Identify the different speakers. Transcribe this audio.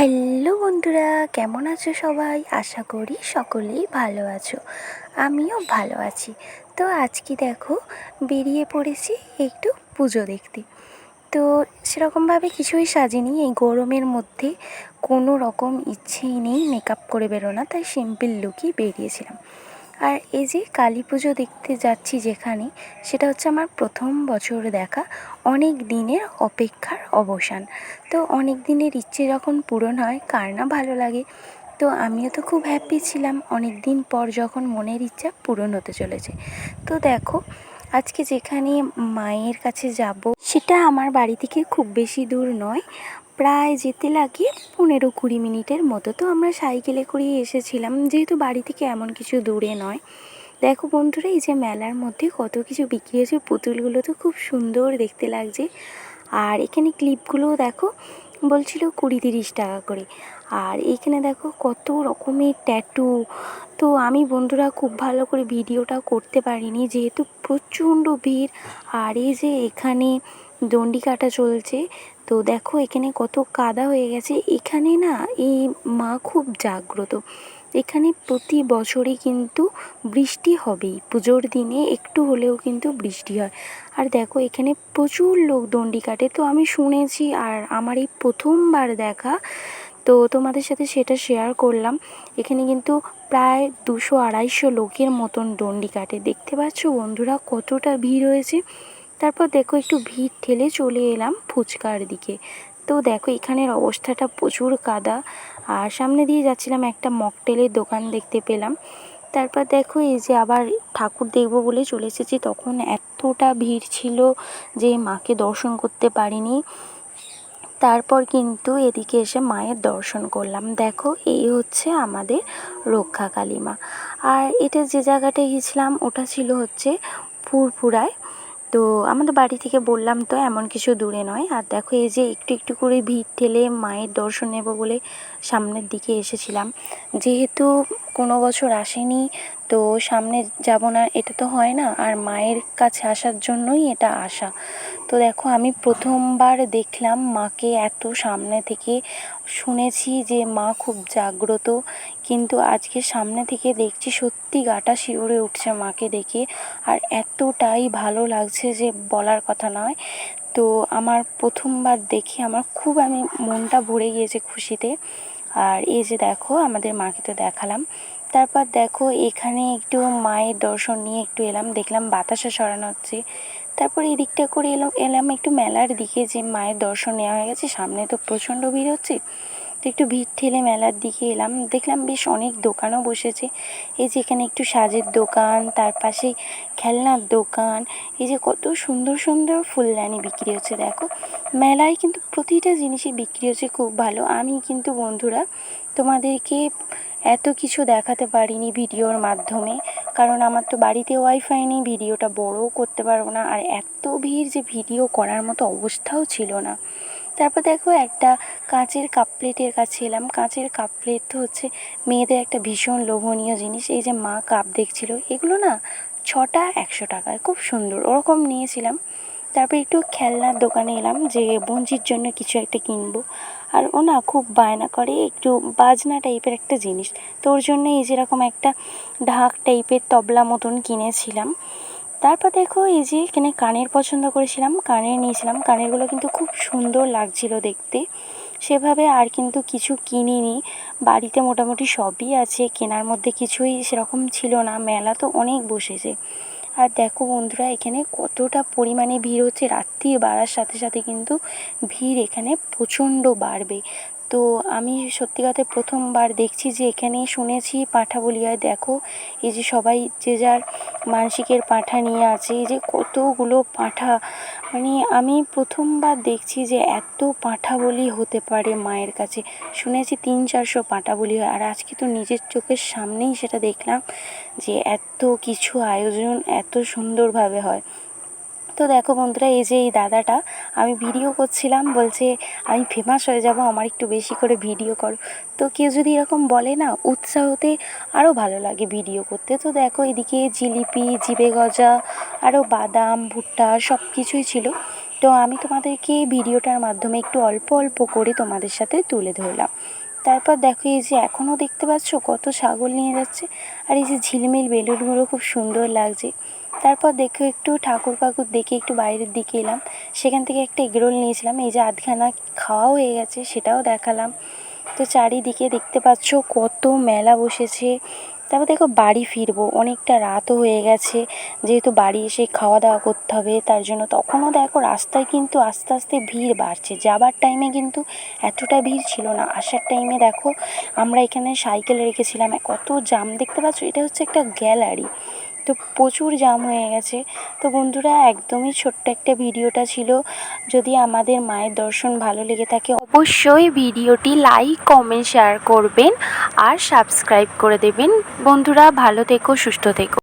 Speaker 1: Hello বন্ধুরা, কেমন আছো সবাই? আশা করি সকলেই ভালো আছো। আমিও ভালো আছি। তো আজকে দেখো, বেরিয়ে পড়েছি একটু পুজো দেখতে। তো সেরকমভাবে কিছুই সাজিনি, এই গরমের মধ্যে কোনো রকম ইচ্ছেই নেই মেকআপ করে বেরোনা, তাই সিম্পল লুকই বেরিয়েছিলাম। আর এই যে কালী পুজো দেখতে যাচ্ছি যেখানে, সেটা হচ্ছে আমার প্রথম বছর দেখা অনেক দিনের অপেক্ষার অবসান। তো অনেক দিনের ইচ্ছে যখন পূরণ হয়, কার না ভালো লাগে। তো আমিও তো খুব হ্যাপি ছিলাম, অনেক দিন পর যখন মনের ইচ্ছা পূরণ হতে চলেছে। তো দেখো, আজকে যেখানে মায়ের কাছে যাব, সেটা আমার বাড়ি থেকে খুব বেশি দূর নয়। প্রায় যেতে লাগে পনেরো কুড়ি মিনিটের মতো। তো আমরা সাইকেলে করেই এসেছিলাম, যেহেতু বাড়ি থেকে এমন কিছু দূরে নয়। দেখো বন্ধুরা, এই যে মেলার মধ্যে কত কিছু বিক্রি হয়েছে, পুতুলগুলো তো খুব সুন্দর দেখতে লাগছে। আর এখানে ক্লিপগুলোও দেখো, বলছিল কুড়ি তিরিশ টাকা করে। আর এইখানে দেখো কত রকমের ট্যাটু। তো আমি বন্ধুরা খুব ভালো করে ভিডিওটা করতে পারিনি, যেহেতু প্রচণ্ড ভিড়। আর এই যে এখানে দণ্ডি কাটা চলছে তো দেখো এখানে কত কাদা হয়ে গেছে। এখানে না এই মা খুব জাগ্রত। এখানে প্রতি বছরই কিন্তু বৃষ্টি হবেই। পুজোর দিনে একটু হলেও কিন্তু বৃষ্টি হয়। আর দেখো এখানে প্রচুর লোক দণ্ডি কাটে। তো আমি শুনেছি আর আমার এই প্রথমবার দেখা, তো তোমাদের সাথে সেটা শেয়ার করলাম। এখানে কিন্তু প্রায় দুশো আড়াইশো লোকের মতন দণ্ডি কাটে। দেখতে পাচ্ছ বন্ধুরা কতটা ভিড় হয়েছে। তারপর দেখো একটু ভিড় ঠেলে চলে এলাম ফুচকার দিকে। তো দেখো এখানের অবস্থাটা প্রচুর কাদা। আর সামনে দিয়ে যাচ্ছিলাম একটা মকটেলের দোকান দেখতে পেলাম। তারপর দেখো এই যে আবার ঠাকুর দেখব বলে চলে এসেছি। তখন এতটা ভিড় ছিল যে মাকে দর্শন করতে পারিনি। তারপর কিন্তু এদিকে এসে মায়ের দর্শন করলাম। দেখো এই হচ্ছে আমাদের রক্ষা কালী মা আর এটা যে জায়গাটায় গেছিলাম ওটা ছিল হচ্ছে ফুরফুরায় তো আমাদের বাড়ি থেকে বললাম তো এমন কিছু দূরে নয়। আর দেখো এই যে একটু একটু করে ভিড় ঠেলে মায়ের দর্শন নেব বলে সামনের দিকে এসেছিলাম। যেহেতু কোনো বছর আসেনি, তো সামনে যাব না, এটা তো হয় না। আর মায়ের কাছে আসার জন্যই এটা আসা তো দেখো, আমি প্রথমবার দেখলাম মাকে এত সামনে থেকে। শুনেছি যে মা খুব জাগ্রত, কিন্তু আজকে সামনে থেকে দেখছি সত্যি গাটা শিউরে উঠছে মাকে দেখে। আর এতটাই ভালো লাগছে যে বলার কথা নয়। তো আমার প্রথমবার দেখে আমার খুব আমি মনটা ভরে গিয়েছে খুশিতে। আর এই যে দেখো, আমাদের মাকে তো দেখালাম। তারপর দেখো, এখানে একটু মায়ের দর্শন নিয়ে একটু এলাম, দেখলাম বাতাসা সরানো হচ্ছে। তারপর এদিকটা করে এলাম এলাম একটু মেলার দিকে যে মায়ের দর্শন নেওয়া হয়ে গেছে, সামনে তো প্রচণ্ড ভিড় হচ্ছে। তো একটু ভিড় ঠেলে মেলার দিকে এলাম। দেখলাম বেশ অনেক দোকানও বসেছে। এই যে এখানে একটু সাজের দোকান, তার পাশেই খেলনার দোকান। এই যে কত সুন্দর সুন্দর ফুলদানি বিক্রি হচ্ছে, দেখো। মেলায় কিন্তু প্রতিটা জিনিসই বিক্রি হচ্ছে খুব ভালো। আমি কিন্তু বন্ধুরা তোমাদেরকে এত কিছু দেখাতে পারিনি ভিডিওর মাধ্যমে। কারণ আমার তো বাড়িতে ওয়াইফাই নেই, ভিডিওটা বড়ও করতে পারব না। আর এত ভিড় যে ভিডিও করার মতো অবস্থাও ছিল না। তারপর দেখো একটা কাঁচের কাপ প্লেটের কাছে এলাম। কাঁচের কাপ প্লেট তো হচ্ছে মেয়েদের একটা ভীষণ লোভনীয় জিনিস। এই যে মা কাপ দেখছিল, এগুলো না ছটা একশো টাকায়, খুব সুন্দর। ওরকম নিয়েছিলাম। তারপর একটু খেলনার দোকানে এলাম যে বঞ্চির জন্য কিছু একটা কিনবো। আর ও না খুব বায়না করে, একটু বাজনা টাইপের একটা জিনিস। তো ওর জন্য এই যেরকম একটা ঢাক টাইপের তবলা মতন কিনেছিলাম। তারপর দেখো এই যে এখানে কানের পছন্দ করেছিলাম, কানের নিয়েছিলাম। কানেরগুলো কিন্তু খুব সুন্দর লাগছিল দেখতে। সেভাবে আর কিন্তু কিছু কিনিনি। বাড়িতে মোটামুটি সবই আছে, কেনার মধ্যে কিছুই সেরকম ছিল না। মেলা তো অনেক বসেছে। আর দেখো বন্ধুরা, এখানে কতটা পরিমাণে ভিড় হচ্ছে। রাত্রি বাড়ার সাথে সাথে কিন্তু ভিড় এখানে প্রচণ্ড বাড়বে। তো আমি সত্যি কথা প্রথমবার দেখছি যে এখানে শুনেছি পাঁঠা বলিয়ায়, দেখো, এই যে সবাই যে যার মানসিকের পাঁঠা নিয়ে আছে, এই যে কতগুলো পাঁঠা। মানে আমি প্রথমবার দেখছি যে এত পাঁঠা বলি হতে পারে মায়ের কাছে। শুনেছি তিন চারশো পাঁঠা বলি হয়। আর আজকে তো নিজের চোখের সামনেই সেটা দেখলাম যে এত কিছু আয়োজন এত সুন্দরভাবে হয়। তো দেখো বন্ধুরা, এই যে এই দাদাটা, আমি ভিডিও করছিলাম, বলছে আমি ফেমাস হয়ে যাব, আমার একটু বেশি করে ভিডিও করো। তো কেউ যদি এরকম বলে না, উৎসাহতে আরও ভালো লাগে ভিডিও করতে। তো দেখো এদিকে জিলিপি, জিবে গজা আরও বাদাম, ভুট্টা সব কিছুই ছিল। তো আমি তোমাদেরকে ভিডিওটার মাধ্যমে একটু অল্প অল্প করে তোমাদের সাথে তুলে ধরলাম। তারপর দেখো এই যে এখনও দেখতে পাচ্ছ কত ছাগল নিয়ে যাচ্ছে। আর এই যে ঝিলমিল বেলুনগুলো খুব সুন্দর লাগছে। তারপর দেখো একটু ঠাকুর পাকুর দেখে একটু বাইরের দিকে এলাম। সেখান থেকে একটা এগরোল নিয়েছিলাম। এই যে আধখানা খাওয়াও হয়ে গেছে, সেটাও দেখালাম। তো চারিদিকে দেখতে পাচ্ছ কত মেলা বসেছে। তারপর দেখো বাড়ি ফিরবো, অনেকটা রাতও হয়ে গেছে। যেহেতু বাড়ি এসে খাওয়া দাওয়া করতে হবে, তার জন্য তখনও দেখো রাস্তায় কিন্তু আস্তে আস্তে ভিড় বাড়ছে। যাবার টাইমে কিন্তু এতটা ভিড় ছিল না। আসার টাইমে দেখো আমরা এখানে সাইকেল রেখেছিলাম। কত জাম, দেখতে পাচ্ছ? এটা হচ্ছে একটা গ্যালারি তো প্রচুর জাম হয়ে গেছে। তো বন্ধুরা, একদমই ছোট্ট একটা ভিডিওটা ছিল। যদি আমাদের মায়ের দর্শন ভালো লেগে থাকে, অবশ্যই ভিডিওটি লাইক কমেন্ট শেয়ার করবেন আর সাবস্ক্রাইব করে দেবেন। বন্ধুরা, ভালো থেকো, সুস্থ থেকো।